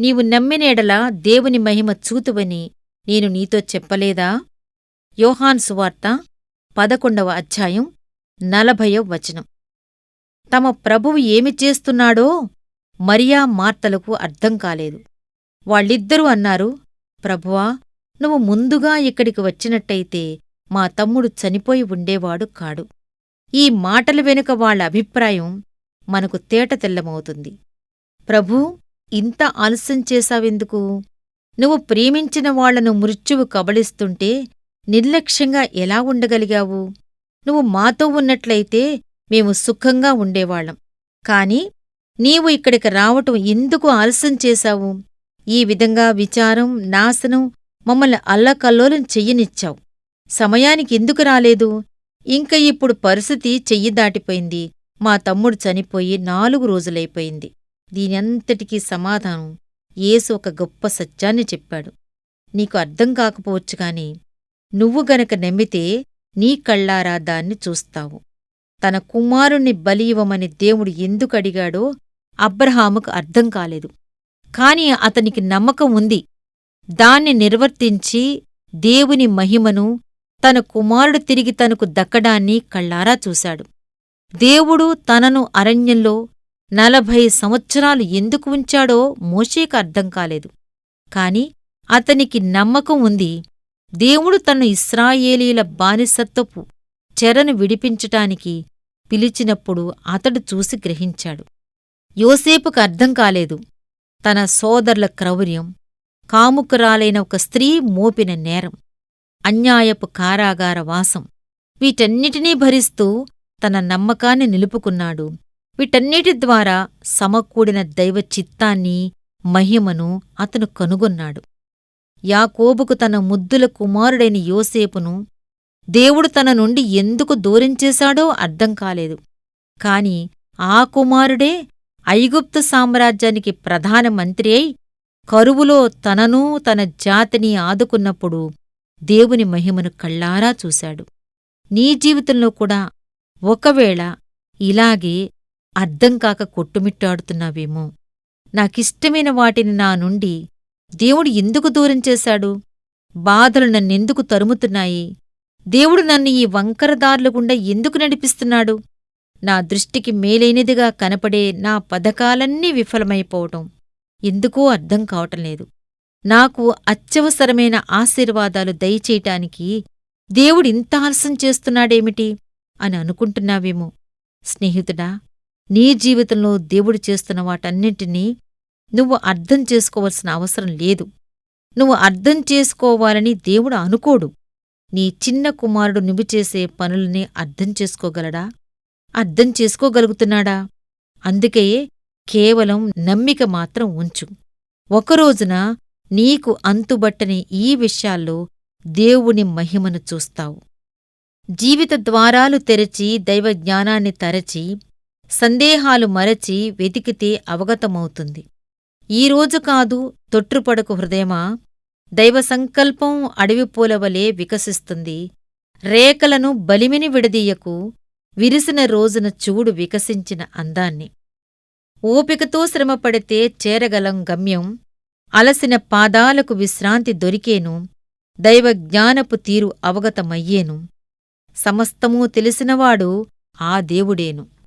నీవు నమ్మినేడలా దేవుని మహిమ చూతువని నేను నీతో చెప్పలేదా? యోహాన్ సువార్త పదకొండవ అధ్యాయం నలభయవ వచనం. తమ ప్రభువు ఏమి చేస్తున్నాడో మరియా మార్తలకు అర్థం కాలేదు. వాళ్ళిద్దరూ అన్నారు ప్రభువా నువ్వు ముందుగా ఇక్కడికి వచ్చినట్టయితే మా తమ్ముడు చనిపోయి ఉండేవాడు కాడు. ఈ మాటల వెనుక వాళ్ళ అభిప్రాయం మనకు తేటతెల్లమవుతుంది ప్రభూ ఇంత ఆలస్యం చేశావెందుకు? నువ్వు ప్రేమించిన వాళ్ళను మృత్యువు కబళిస్తుంటే నిర్లక్ష్యంగా ఎలా ఉండగలిగావు? నువ్వు మాతో ఉన్నట్లయితే మేము సుఖంగా ఉండేవాళ్ళం కాని నీవు ఇక్కడికి రావటం ఎందుకు ఆలస్యం చేశావు? ఈ విధంగా విచారం నాశనం మమ్మల్ని అల్లకల్లోలం చెయ్యనిచ్చావు. సమయానికి ఎందుకు రాలేదు? ఇంక ఇప్పుడు పరిస్థితి చెయ్యి దాటిపోయింది. మా తమ్ముడు చనిపోయి నాలుగు రోజులైపోయింది. దీనంతటికీ సమాధానం యేసు ఒక గొప్ప సత్యాన్ని చెప్పాడు. నీకు అర్థం కాకపోవచ్చు కాని నువ్వు గనక నమ్మితే నీ కళ్ళారా దాన్ని చూస్తావు. తన కుమారుణ్ణి బలి ఇవ్వమని దేవుడు ఎందుకు అడిగాడో అబ్రహాముకు అర్థం కాలేదు. కాని అతనికి నమ్మకం ఉంది. దాన్ని నిర్వర్తించి దేవుని మహిమను తన కుమారుడు తిరిగి తనకు దక్కడాన్ని కళ్ళారా చూశాడు. దేవుడు తనను అరణ్యంలో నలభై సంవత్సరాలు ఎందుకు ఉంచాడో మోషేకు అర్థం కాలేదు. కాని అతనికి నమ్మకం ఉంది. దేవుడు తన్ను ఇస్రాయేలీల బానిసత్వపు చెరను విడిపించటానికి పిలిచినప్పుడు అతడు చూసి గ్రహించాడు. యోసేపుకు అర్థం కాలేదు. తన సోదరుల క్రౌర్యం కాముకురాలైన ఒక స్త్రీ మోపిన నేరం అన్యాయపు కారాగార వాసం వీటన్నిటినీ భరిస్తూ తన నమ్మకాన్ని నిలుపుకున్నాడు వీటన్నిటి ద్వారా సమకూడిన దైవ చిత్తాన్ని మహిమను అతను కనుగొన్నాడు. యాకోబుకు తన ముద్దుల కుమారుడైన యోసేపును దేవుడు తన నుండి ఎందుకు దూరించేశాడో అర్థం కాలేదు. కాని ఆ కుమారుడే ఐగుప్తు సామ్రాజ్యానికి ప్రధానమంత్రి అయి కరువులో తననూ తన జాతిని ఆదుకున్నప్పుడు దేవుని మహిమను కళ్ళారా చూశాడు. నీ జీవితంలో కూడా ఒకవేళ ఇలాగే అర్థంకాక కొట్టుమిట్టాడుతున్నావేమో. నాకిష్టమైన వాటిని నా నుండి దేవుడు ఎందుకు దూరం చేశాడు? బాధలు నన్నెందుకు తరుముతున్నాయి? దేవుడు నన్ను ఈ వంకరదారుల గుండా ఎందుకు నడిపిస్తున్నాడు? నా దృష్టికి మేలైనదిగా కనపడే నా పథకాలన్నీ విఫలమైపోవటం ఎందుకో అర్థం కావటంలేదు నాకు అత్యవసరమైన ఆశీర్వాదాలు దయచేయటానికి దేవుడింత ఆలస్యం చేస్తున్నాడేమిటి అని అనుకుంటున్నావేమో. స్నేహితుడా నీ జీవితంలో దేవుడు చేస్తున్న వాటన్నింటినీ నువ్వు అర్థం చేసుకోవలసిన అవసరం లేదు. నువ్వు అర్థం చేసుకోవాలని దేవుడు అనుకోడు. నీ చిన్న కుమారుడు నువ్వు చేసే పనుల్ని అర్థం చేసుకోగలడా? అర్థం చేసుకోగలుగుతున్నాడా? అందుకే కేవలం నమ్మిక మాత్రం ఉంచు. ఒకరోజున నీకు అంతుబట్టని ఈ విషయాల్లో దేవుని మహిమను చూస్తావు. జీవిత ద్వారాలు తెరచి దైవ జ్ఞానాన్ని తరచి సందేహాలు మరచి వెతికితే అవగతమవుతుంది. ఈరోజు కాదు తొట్టుపడకు హృదయమా? దైవ సంకల్పం అడవిపూలవలే వికసిస్తుంది. రేకలను బలిమిని విడదీయకు విరిసిన రోజున చూడు వికసించిన అందాన్ని. ఓపికతో శ్రమపడితే చేరగలం గమ్యం. అలసిన పాదాలకు విశ్రాంతి దొరికేను. దైవజ్ఞానపు తీరు అవగతమయ్యేను. సమస్తమూ తెలిసినవాడు ఆ దేవుడేను.